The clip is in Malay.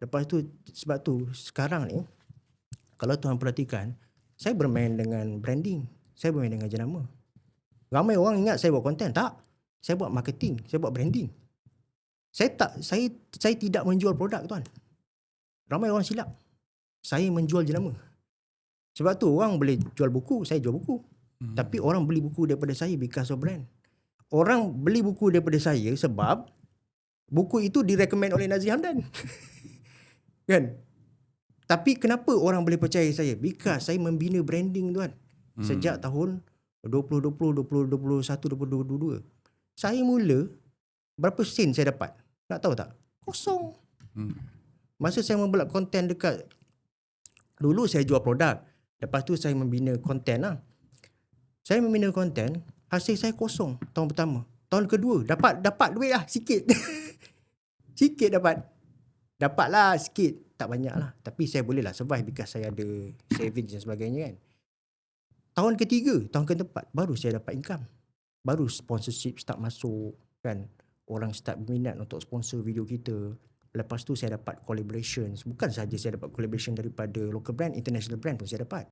Lepas tu sebab tu sekarang ni kalau tuan perhatikan saya bermain dengan branding. Saya bermain dengan jenama. Ramai orang ingat saya buat konten. Tak. Saya buat marketing. Saya buat branding. Saya tak saya saya tidak menjual produk tuan. Ramai orang silap. Saya menjual jenama. Sebab tu orang boleh jual buku, saya jual buku. Hmm. Tapi orang beli buku daripada saya because of brand. Orang beli buku daripada saya sebab buku itu direkomend oleh Nazri Hamdan. kan? Tapi kenapa orang boleh percaya saya? Because saya membina branding tuan. Hmm. Sejak tahun 2020, 2021, 2022. Saya mula berapa sen saya dapat? Nak tahu tak? Kosong. Hmm. Masa saya membuat konten dekat dulu saya jual produk. Lepas tu saya membina konten lah. Saya membina konten, hasil saya kosong tahun pertama. Tahun kedua dapat dapat duit lah sikit. sikit dapat. Dapatlah sikit. Tak banyak lah. Tapi saya boleh lah survive because saya ada savings dan sebagainya kan. Tahun ketiga, tahun keempat baru saya dapat income. Baru sponsorship start masuk kan. Orang start berminat untuk sponsor video kita. Lepas tu saya dapat collaborations. Bukan saja saya dapat collaboration daripada local brand, international brand pun saya dapat.